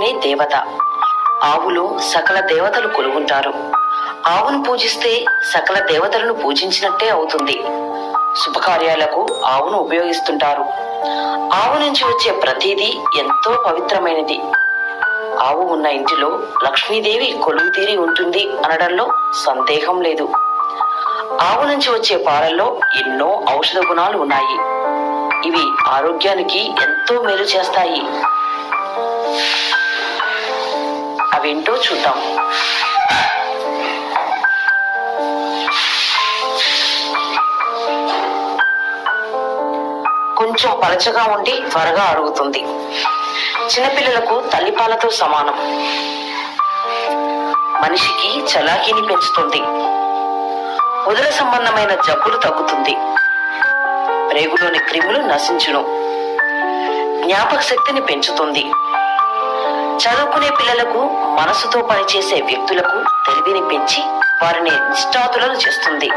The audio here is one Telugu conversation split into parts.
ఆవు దేవత. ఆవులో సకల దేవతలు కొలుగుంటారు ఆవును పూజిస్తే సకల దేవతలను పూజించినట్టే అవుతుంది. శుభకార్యాలకు ఆవును ఉపయోగిస్తుంటారు. ఆవు నుంచి వచ్చే ప్రతిదీ ఎంతో పవిత్రమైనది. ఆవు ఉన్న ఇంటిలో లక్ష్మీదేవి కొలువు తీరి ఉంటుంది అనడంలో సందేహం లేదు. ఆవు నుంచి వచ్చే పాలల్లో ఎన్నో ఔషధ గుణాలు ఉన్నాయి. ఇవి ఆరోగ్యానికి ఎంతో మేలు చేస్తాయి. అవేంటో చూద్దాం. కొంచెం పలచగా ఉండి త్వరగా అరుగుతుంది. చిన్నపిల్లలకు తల్లిపాలతో సమానం. మనిషికి చలాకీని పెంచుతుంది. ఉదర సంబంధమైన జబ్బులు తగ్గుతుంది. ప్రేగులోని క్రిములు నశించును. జ్ఞాపక శక్తిని పెంచుతుంది. చదువుకునే పిల్లలకు మనసుతో పనిచేసే వ్యక్తులకు తెలివిని పెంచి వారిని నిష్ఠాతులను చేస్తుంది.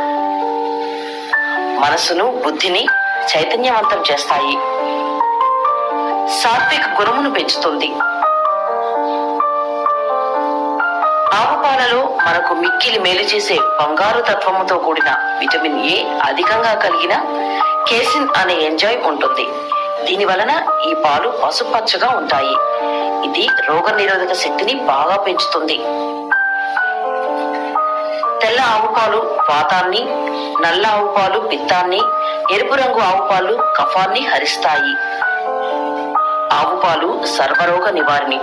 మనసును బుద్ధిని చైతన్యవంతం చేస్తాయి. సాత్విక గుణమును పెంచుతుంది. ఆవు పాలలో మనకు మిక్కిలి మేలు చేసే బంగారు తత్వముతో కూడిన విటమిన్ ఏ అధికంగా కలిగిన కేసిన్ అనే ఎంజాయ్ ఉంటుంది. దీని వలన ఈ పాలు పసుపచ్చగా ఉంటాయి. ఇది రోగ నిరోధక శక్తిని బాగా పెంచుతుంది. తెల్ల ఆవు పాలు వాతాన్ని నల్ల ఆవు పాలు పిత్తాన్ని ఎరుపు రంగు ఆవు పాలు కఫాన్ని హరిస్తాయి. ఆవు పాలు సర్వరోగ నివారణి.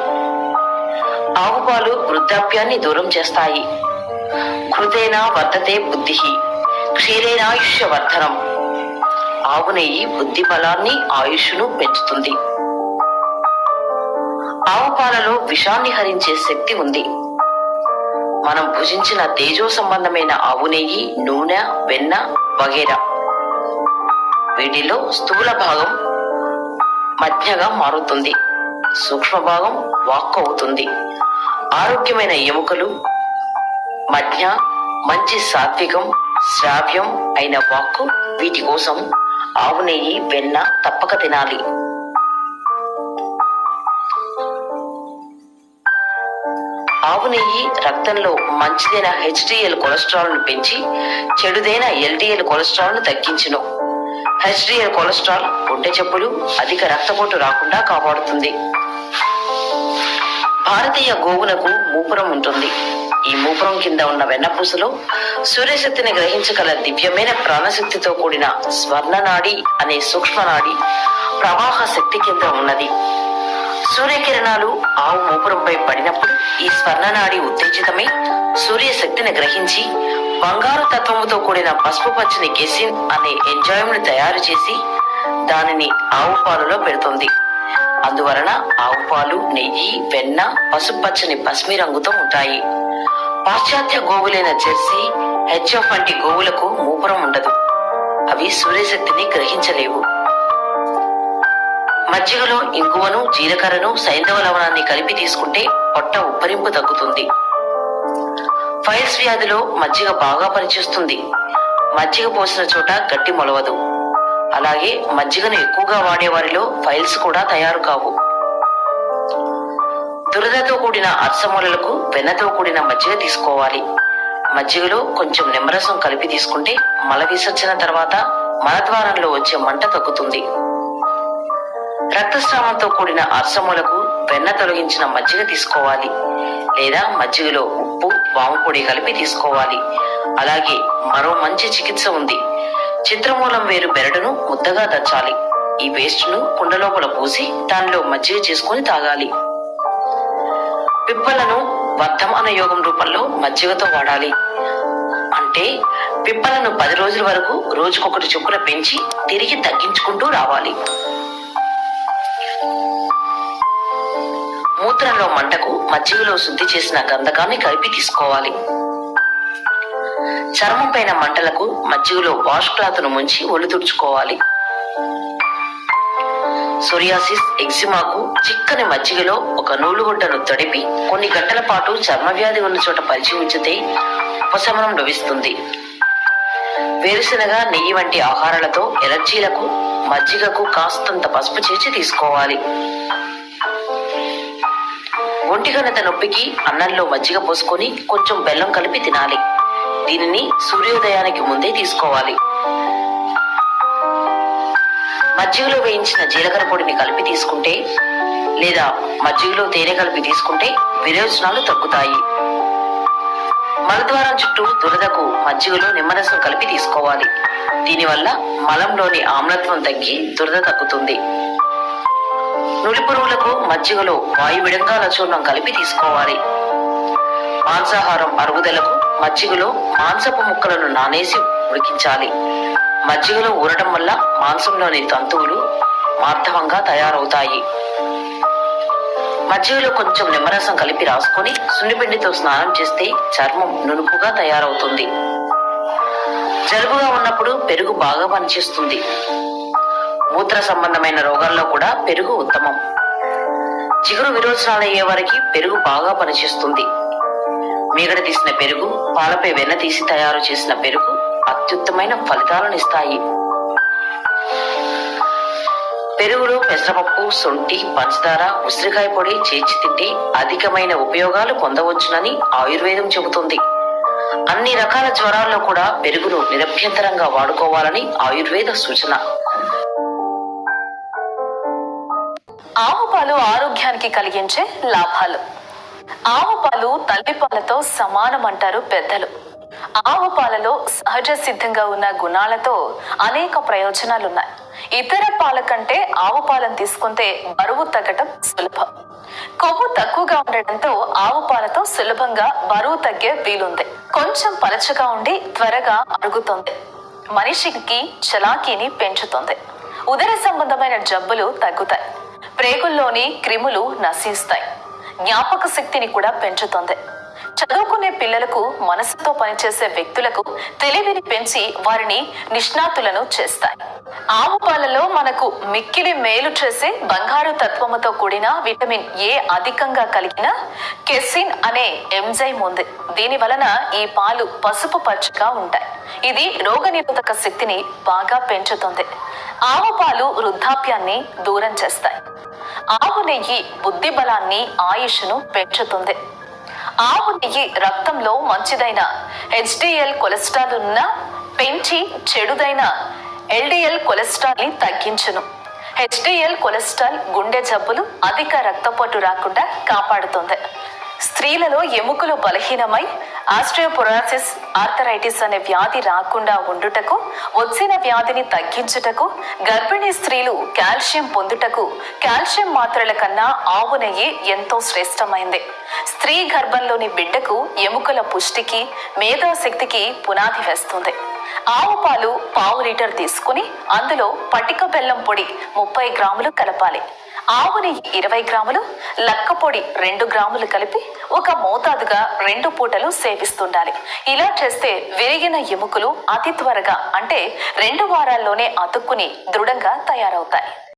ఆవు పాలు వృద్ధాప్యాన్ని దూరం చేస్తాయి. కృతేన వర్ధతే బుద్ధి క్షీరేనాయుష్య వర్ధనం ఆవు నెయ్యి బుద్ధి బలాన్ని ఆయుష్ను పెంచుతుంది. ఆవు పాలలో విషాన్ని హరించే శక్తి ఉంది. మనం భుజించిన తేజో సంబంధమైన ఆవు నెయ్యి నూనె వెన్న వగేరా. వీటిలో స్థూల భాగం మధ్యగా మారుతుంది. సూక్ష్మ భాగం వాక్కు అవుతుంది. ఆరోగ్యమైన ఎముకలు మధ్య మంచి సాత్వికం శ్రావ్యం అయిన వాక్కు వీటి కోసం ఆవు నెయ్యి వెన్న తప్పక తినాలి. ఆవు నెయ్యి రక్తంలో మంచిదైన హెచ్డిఎల్ కొలెస్ట్రాల్ను పెంచి చెడుదైన ఎల్డిఎల్ కొలెస్ట్రాల్ను తగ్గించును. హెచ్డిఎల్ కొలెస్ట్రాల్ గుండె జబ్బులు అధిక రక్తపోటు రాకుండా కాపాడుతుంది. భారతీయ గోవులకు మూపురం ఉంటుంది. ఈ మూపురం కింద ఉన్న వెన్నపూసలో సూర్యశక్తిని గ్రహించగల దివ్యమైన ప్రాణశక్తితో కూడిన స్వర్ణనాడి అనే సూక్ష్మనాడి ప్రవాహ శక్తి కింద ఉన్నది. సూర్యకిరణాలు ఆవు మూపురంపై పడినప్పుడు ఈ స్వర్ణనాడి ఉత్తేజితమై సూర్యశక్తిని గ్రహించి బంగారు తత్వముతో కూడిన పసుపు పచ్చని కెసిన్ అనే ఎంజాయ్ను తయారు చేసి దానిని ఆవు పాలలో పెడుతుంది. అందువలన ఆవు పాలు నెయ్యి వెన్న పసుపచ్చని పసిమి రంగుతో ఉంటాయి. పాశ్చాత్య గోవులైన జెర్సీ హెచ్ఎఫ్ వంటి గోవులకు మూపురం ఉండదు. అవి సూర్యశక్తిని గ్రహించలేవు. మజ్జిగలో ఇంగువను జీలకర్రను సైంధవ లవణాన్ని కలిపి తీసుకుంటే పొట్ట ఉప్పరింపు తగ్గుతుంది. ఫైల్స్ వ్యాధిలో మజ్జిగ బాగా పనిచేస్తుంది. మజ్జిగ పోసిన చోట గట్టి మొలవదు. అలాగే మజ్జిగను ఎక్కువగా వాడేవారిలో ఫైల్స్ కూడా తయారు కావు. దురదతో కూడిన అర్సమూలలకు వెన్నతో కూడిన మజ్జిగ తీసుకోవాలి. మజ్జిగలో కొంచెం నిమ్మరసం కలిపి తీసుకుంటే మల విసర్జన తర్వాత మలద్వారంలో వచ్చే మంట తగ్గుతుంది. రక్తస్రావంతో కూడిన అర్సములకు వెన్న తొలగించిన మజ్జిగ తీసుకోవాలి. లేదా మజ్జిగలో ఉప్పు వాము పొడి కలిపి తీసుకోవాలి. అలాగే మరో మంచి చికిత్స ఉంది. చిత్రమూలం వేరు బెరడును ముద్దగా దంచాలి. ఈ పేస్ట్ను పోసి దానిలో మజ్జిగ చేసుకుని తాగాలి. పిప్పలను వర్ధమాన యోగం రూపంలో మజ్జిగతో వాడాలి. అంటే పిప్పలను పది రోజుల వరకు రోజుకొకటి చొప్పున పెంచి తిరిగి తగ్గించుకుంటూ రావాలి. మూత్రంలో మంటకు మజ్జిగలో శుద్ధి చేసిన గంధకాన్ని కలిపి తీసుకోవాలి. చర్మం పైన మంటలకు మజ్జిగలో వాష్ క్లాత్ను ముంచి ఒళ్ళు తుడుచుకోవాలి. సోరియాసిస్ ఎగ్జిమాకు చిక్కని మజ్జిగలో ఒక నూలుగుడ్డను తడిపి కొన్ని గంటల పాటు చర్మవ్యాధి ఉన్న చోట పరిచి ఉంచితే ఉపశమనం లభిస్తుంది. వేరుశనగ నెయ్యి వంటి ఆహారాలతో ఎలర్జీలకు మజ్జిగకు కాస్తంత పసుపు చేర్చి తీసుకోవాలి. ఒంటిగనత నొప్పికి అన్నంలో మజ్జిగ పోసుకొని కొంచెం బెల్లం కలిపి తినాలి. దీనిని సూర్యోదయానికి ముందే తీసుకోవాలి. మజ్జిగలో వేయించిన జీలకర్ర పొడిని కలిపి తీసుకుంటే లేదా మజ్జిగలో తేనె కలిపి తీసుకుంటే విరోచనాలు తగ్గుతాయి. మలద్వారం చుట్టూ దురదకు మజ్జిగలో నిమ్మరసం కలిపి తీసుకోవాలి. దీనివల్ల మలంలోని ఆమ్లత్వం తగ్గి దురద తగ్గుతుంది. నులిపురుగులకు మజ్జిగలో వాయు విడంగాల చూర్ణం కలిపి తీసుకోవాలి. మాంసాహారం అరుగుదలకు మజ్జిగలో మాంసపు ముక్కలను నానేసి ఉడికించాలి. మజ్జిగలో ఊరటం వల్ల మాంసంలోని తంతువులు మార్ధవంగా తయారవుతాయి. మజ్జిగలో కొంచెం నిమ్మరసం కలిపి రాసుకొని సున్నిపిండితో స్నానం చేస్తే చర్మం నునుపుగా తయారవుతుంది. జలుబుగా ఉన్నప్పుడు పెరుగు బాగా పనిచేస్తుంది. మూత్ర సంబంధమైన రోగాల్లో కూడా పెరుగు ఉత్తమం. చిగురు విరోచనాలు అయ్యే వారికి పెరుగు బాగా పనిచేస్తుంది. మీగడ తీసిన పెరుగు పాలపై వెన్న తీసి తయారు చేసిన పెరుగు అత్యుత్తమైన ఫలితాలను ఇస్తాయి. పెరుగులో పెసరపప్పు సొంటి పంచదార ఉసిరికాయ పొడి చేర్చి తింటే అధికమైన ఉపయోగాలు పొందవచ్చునని ఆయుర్వేదం చెబుతుంది. అన్ని రకాల జ్వరాల్లో కూడా పెరుగును నిరభ్యంతరంగా వాడుకోవాలని ఆయుర్వేద సూచన. ఆవు పాలు ఆరోగ్యానికి కలిగించే లాభాలు. ఆవు పాలు తల్లిపాలతో సమానం అంటారు పెద్దలు. ఆవు పాలలో సహజ సిద్ధంగా ఉన్న గుణాలతో అనేక ప్రయోజనాలున్నాయి. ఇతర పాల కంటే ఆవు పాలను తీసుకుంటే బరువు తగ్గటం సులభం. కొవ్వు తక్కువగా ఉండటంతో ఆవు పాలతో సులభంగా బరువు తగ్గే వీలుంది. కొంచెం పలచగా ఉండి త్వరగా అరుగుతుంది. మనిషికి చలాకీని పెంచుతుంది. ఉదర సంబంధమైన జబ్బులు తగ్గుతాయి. ప్రేగుల్లోని క్రిములు నశిస్తాయి. జ్ఞాపక శక్తిని కూడా పెంచుతుంది. చదువుకునే పిల్లలకు మనసుతో పనిచేసే వ్యక్తులకు తెలివిని పెంచి వారిని నిష్ణాతులను చేస్తాయి. ఆవు పాలలో మనకు మిక్కిలి మేలు చేసే బంగారు తత్వముతో కూడిన విటమిన్ ఏ అధికంగా కలిగిన కెసిన్ అనే ఎంజైమ్ ఉంది. దీని వలన ఈ పాలు పసుపు పచ్చగా ఉంటాయి. ఇది రోగనిరోధక శక్తిని బాగా పెంచుతుంది. ఆవు పాలు వృద్ధాప్యాన్ని దూరం చేస్తాయి. ఆవు నెయ్యి బుద్ధి బలాన్ని ఆయుష్ను పెంచుతుంది. ఆవు నెయ్యి రక్తంలో మంచిదైన. హెచ్డిఎల్ కొలెస్ట్రాల్ ఉన్న పెంచి చెడుదైన. ఎల్డిఎల్ కొలెస్ట్రాల్ని తగ్గించును. హెచ్డిఎల్ కొలెస్ట్రాల్ గుండె జబ్బులు అధిక రక్తపోటు రాకుండా కాపాడుతుంది. స్త్రీలలో ఎముకలు బలహీనమై ఆస్ట్రియోపొరాసిస్ ఆర్థరైటిస్ అనే వ్యాధి రాకుండా ఉండుటకు వచ్చిన వ్యాధిని తగ్గించుటకు గర్భిణీ స్త్రీలు కాల్షియం పొందుటకు కాల్షియం మాత్రల కన్నా ఆవు నెయ్యి ఎంతో శ్రేష్టమైంది. స్త్రీ గర్భంలోని బిడ్డకు ఎముకల పుష్టికి మేధాశక్తికి పునాది వేస్తుంది. ఆవు పాలు పావు లీటర్ తీసుకుని అందులో పటిక బెల్లం పొడి ముప్పై గ్రాములు కలపాలి. ఆవు నెయ్యి ఇరవై గ్రాములు లక్క పొడి రెండు గ్రాములు కలిపి ఒక మోతాదుగా రెండు పూటలు సేవిస్తుండాలి. ఇలా చేస్తే విరిగిన ఎముకలు అతి త్వరగా అంటే రెండు వారాల్లోనే అతుక్కుని దృఢంగా తయారవుతాయి.